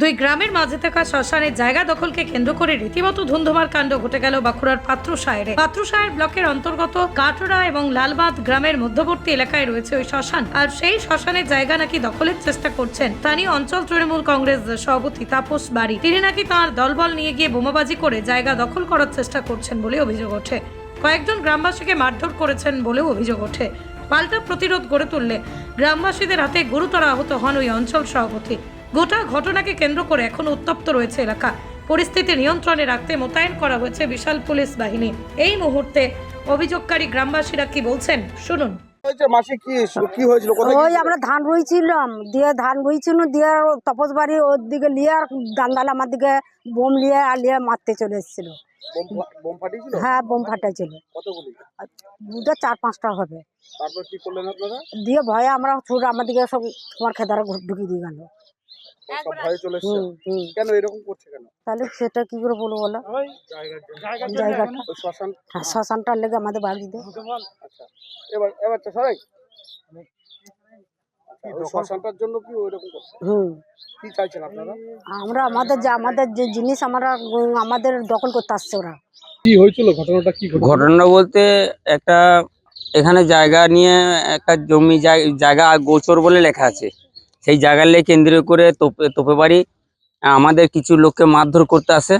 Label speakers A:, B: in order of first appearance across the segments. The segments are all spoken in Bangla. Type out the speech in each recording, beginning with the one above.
A: দুই গ্রামের মাঝে থাকা শ্মশানের জায়গা দখলকে কেন্দ্র করে রীতিমতো ধুন্ধুমার কাণ্ড ঘটে গেল বাঁকুড়ার পাত্রসায়েরে পাত্রসায়ের ব্লকের অন্তর্গত কাটরা এবং লালবাঁধ গ্রামের মধ্যবর্তী এলাকায় রয়েছে ওই শ্মশান। আর সেই শ্মশানের জায়গা নাকি দখলের চেষ্টা করছেন স্থানীয় অঞ্চল তৃণমূল কংগ্রেস সভাপতি তাপস বাড়ি তিনি নাকি তাঁর দলবল নিয়ে গিয়ে বোমাবাজি করে জায়গা দখল করার চেষ্টা করছেন বলে অভিযোগ ওঠে। কয়েকজন গ্রামবাসীকে মারধর করেছেন বলেও অভিযোগ ওঠে। পাল্টা প্রতিরোধ গড়ে তুললে গ্রামবাসীদের হাতে গুরুতর আহত হন ওই অঞ্চল সভাপতি। গোটা ঘটনাকে কেন্দ্র করে এখন উত্তপ্ত রয়েছে এলাকা। পরিস্থিতি নিয়ন্ত্রণে রাখতে মোতায়েন করা হয়েছে বিশাল পুলিশ বাহিনী। এই মুহূর্তে অভিযোগকারী গ্রামবাসীরা কি বলছেন? শুনুন।
B: কি কি হয়েছিল?
C: ওই আমরা ধান রুইছিলাম। দিয়ে ধান রুইছিল দিয়ে তপস বাড়ি ওর দিকে আর দান্দাল আমার দিকে বোম লিয়ে আর লিয়ে মারতে চলে এসেছিল।
B: বোম ফা- বোম ফাটিয়েছিল?
C: হ্যাঁ বোম ফাটাইছিল।
B: কতগুলি?
C: দুটো চার পাঁচটা হবে।
B: তারপর কি করলেন আপনারা?
C: দিয়ে ভয়ে আমরা ছুট আমাদিকে সব তোমার খেতারা ঢুকিয়ে দিয়ে গেল।
B: সব ভয়ে চলে এসছে।
C: হুম হুম।
B: কেন এরকম করছে কেন?
C: তাহলে সেটা কি করে বলব বলো? জায়গাটা
B: শ্মশান
C: হ্যাঁ, শ্মশানটার লেগে আমাদের বাড়িতে
B: আচ্ছা। এবার এবার তো সবাই আচ্ছা, শ্মশানটার জন্য কি ওইরকম
C: হুম।
B: কি চাইছেন আপনারা?
C: আমরা আমাদের যে আমাদের যে জিনিস আমরা আমাদের দখল করতে আসছে ওরা।
B: কি হয়েছিল? ঘটনাটা কি
D: ঘটনা বলতে একটা এখানে জায়গা নিয়ে একটা জমি জায়- জায়গা গোচর বলে লেখা আছে। সেই জায়গালে কেন্দ্র করে তোপে তোপে বাড়ি আমাদের কিছু লোককে মারধর করতে আসে।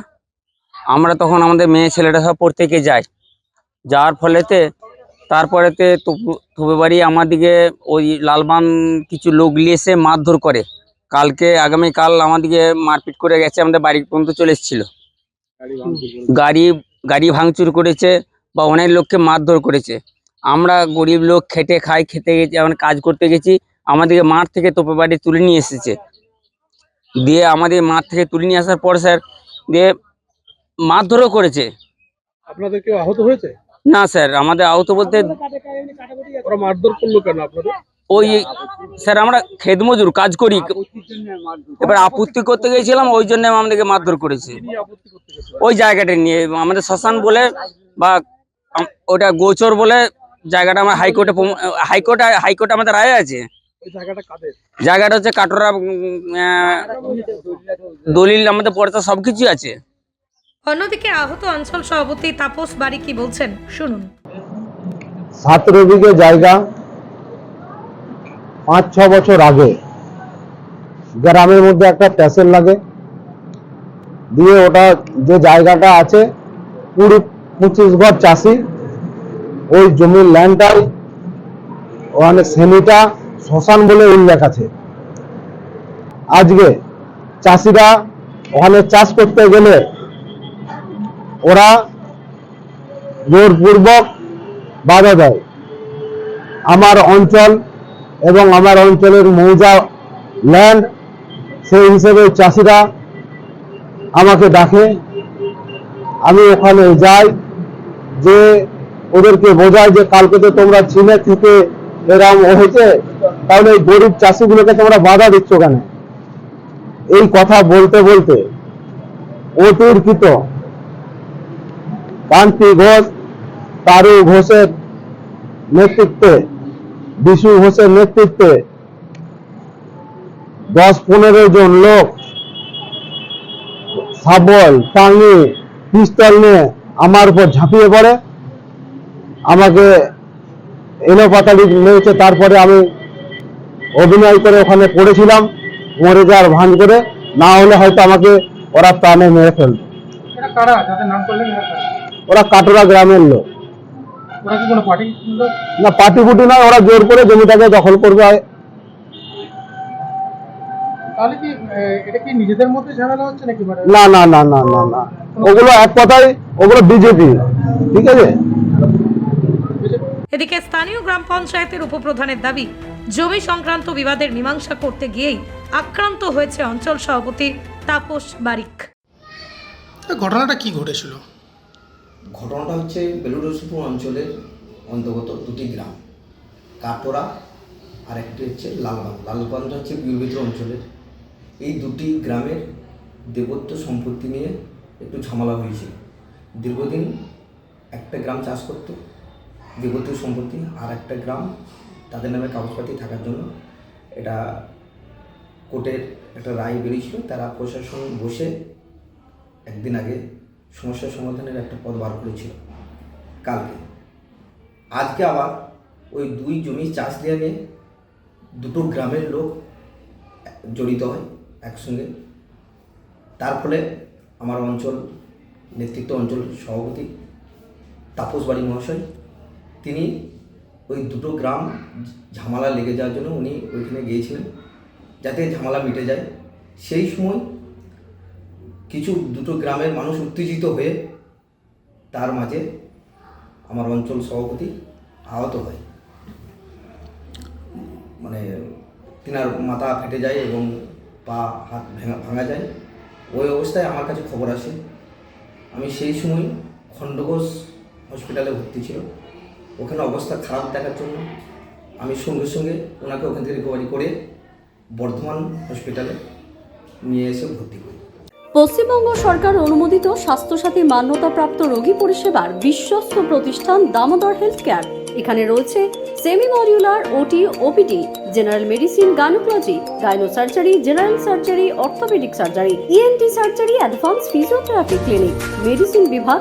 D: আমরা তখন আমাদের মেয়ে ছেলেটা সব গিয়ে যাই। যাওয়ার ফলেতে তারপরেতে তোপ- বাড়ি আমাদিকে ওই লালবান কিছু লোক নিয়ে এসে মারধর করে। কালকে আগামীকাল আমাদিকে মারপিট করে গেছে, আমাদের বাড়ি পর্যন্ত চলে এসেছিল। গাড়ি গাড়ি ভাঙচুর করেছে বা অনেক লোককে মারধর করেছে। আমরা গরিব লোক, খেটে খাই, খেতে গেছি, এখন কাজ করতে গেছি। আমাদেরকে মাঠ থেকে তোপে বাড়ি তুলে নিয়ে এসেছে। দিয়ে আমাদের মাঠ থেকে তুলে নিয়ে আসার পর স্যার দিয়ে মারধরও করেছে।
E: আপনাদের কেউ আহত হয়েছে?
D: না স্যার আমাদের আহত বলতে
E: ওরা মারধর করল কেন আপনাদের?
D: ওই স্যার আমরা খেত মজুর কাজ করি। এবার আপত্তি করতে গেছিলাম ওই জন্য আমাদেরকে মারধর করেছে। ওই জায়গাটা নিয়ে আমাদের শ্মশান বলে বা ওটা গোচর বলে জায়গাটা আমার হাইকোর্টে হাইকোর্টে হাইকোর্টে আমাদের রায় আছে।
E: জায়গাটা
D: হচ্ছে কাটোরা দলিল আমাদের পড়তে সবকিছু আছে।
A: অন্যদিকে আহত অঞ্চল সভাপতি তাপস বাড়ি কি বলছেন? শুনুন।
F: সতেরো বিঘে জায়গা পাঁচ ছ বছর আগে গ্রামের মধ্যে একটা প্যাসেল লাগে। দিয়ে ওটা যে জায়গাটা আছে কুড়ি পঁচিশ ঘর চাষি ওই জমির ল্যান্ডটাই ওখানে সেমিটা শ্মশান বলে উল্লেখ আছে। আজকে চাষিরা ওখানে চাষ করতে গেলে ওরা জোরপূর্বক বাধা দেয়। আমার অঞ্চল এবং আমার অঞ্চলের মৌজা ল্যান্ড সেই হিসেবে চাষিরা আমাকে ডাকে। আমি ওখানে যাই, যে ওদেরকে বোঝায় যে কালকে তো তোমরা চীনে থেকে এরম হয়েছে তাহলে এই গরিব চাষিগুলোকে তোমরা বাধা দিচ্ছ কেন? এই কথা বলতে বলতে অতিরিক্ত কান্তি ঘোষ, তারু ঘোষের নেতৃত্বে, বিশু ঘোষের নেতৃত্বে দশ পনেরো জন লোক শাবল টাঙ্গি পিস্তল নিয়ে আমার উপর ঝাঁপিয়ে পড়ে। আমাকে এলো পাতালি নিয়েছে তারপরে আমি অভিনয় করে ওখানে পড়েছিলাম মরে যাওয়ার ভান করে না হলে হয়তো আমাকে ওরা প্রাণে মেরে
E: কারা?
F: ওরা কাটোরা গ্রামের লোক।
E: ওরা কি কোনো পার্টি
F: ফুটি নয় ওরা জোর করে জমিটাকে দখল করবে।
E: তাহলে কি আহ, এটা কি নিজেদের মধ্যে ঝামেলা হচ্ছে নাকি মানে?
F: না না না না না না। ওগুলো এক কথায় ওগুলো বিজেপি। ঠিক আছে?
A: এদিকে স্থানীয় গ্রাম পঞ্চায়েতের উপপ্রধানের দাবি জমি সংক্রান্ত বিবাদের মীমাংসা করতে গিয়েই আক্রান্ত হয়েছে অঞ্চল সভাপতি তাপস বারিক।
G: ঘটনাটা কি ঘটেছিল?
H: ঘটনাটা হচ্ছে বেলুরসপুর অঞ্চলের অন্তর্গত দুটি গ্রাম কাটোরা আর একটি হচ্ছে লালবান লালবানটা হচ্ছে বিউরবিত্র অঞ্চলের। এই দুটি গ্রামের দেবত্ব সম্পত্তি নিয়ে একটু ঝামেলা হয়েছিল। দীর্ঘদিন একটা গ্রাম চাষ করতো দেবত্ব সম্পত্তি আর একটা গ্রাম তাদের নামে কাগজপাতি থাকার জন্য এটা কোর্টের একটা রায় বেরিয়েছিল। তারা প্রশাসন বসে একদিন আগে সমস্যা সমাধানের একটা পদ বার করেছিল কালকে। আজকে আবার ওই দুই জমি চাষ দেওয়া নিয়ে দুটো গ্রামের লোক জড়িত হয় একসঙ্গে। তার ফলে আমার অঞ্চল, নেতৃত্ব অঞ্চল সভাপতি তাপস বাড়ি মহাশয়, তিনি ওই দুটো গ্রাম ঝামেলা লেগে যাওয়ার জন্য উনি ওইখানে গিয়েছিলেন, যাতে ঝামেলা মিটে যায়। সেই সময় কিছু দুটো গ্রামের মানুষ উত্তেজিত হয়ে তার মাঝে আমার অঞ্চল সভাপতি আহত হয়। মানে তিনার মাথা ফেটে যায় এবং পা, হাত ভেঙা, ভাঙা যায়। ওই অবস্থায় আমার কাছে খবর আসে। আমি সেই সময় খণ্ডঘোষ হসপিটালে ভর্তি ছিল ওখানে অবস্থা খারাপ দেখার জন্য আমি সঙ্গে সঙ্গে ওনাকে ওখান থেকে রিকভারি করে বর্ধমান হসপিটালে নিয়ে এসে ভর্তি করি।
I: পশ্চিমবঙ্গ সরকার অনুমোদিত স্বাস্থ্যসাথী মান্যতাপ্রাপ্ত রোগী পরিষেবার বিশ্বস্ত প্রতিষ্ঠান দামোদর হেলথ কেয়ার এখানে রয়েছে semi modular OT OPD general medicine gynaecology gynae surgery general surgery orthopaedic surgery ENT surgery advance physiotherapy clinic medicine বিভাগ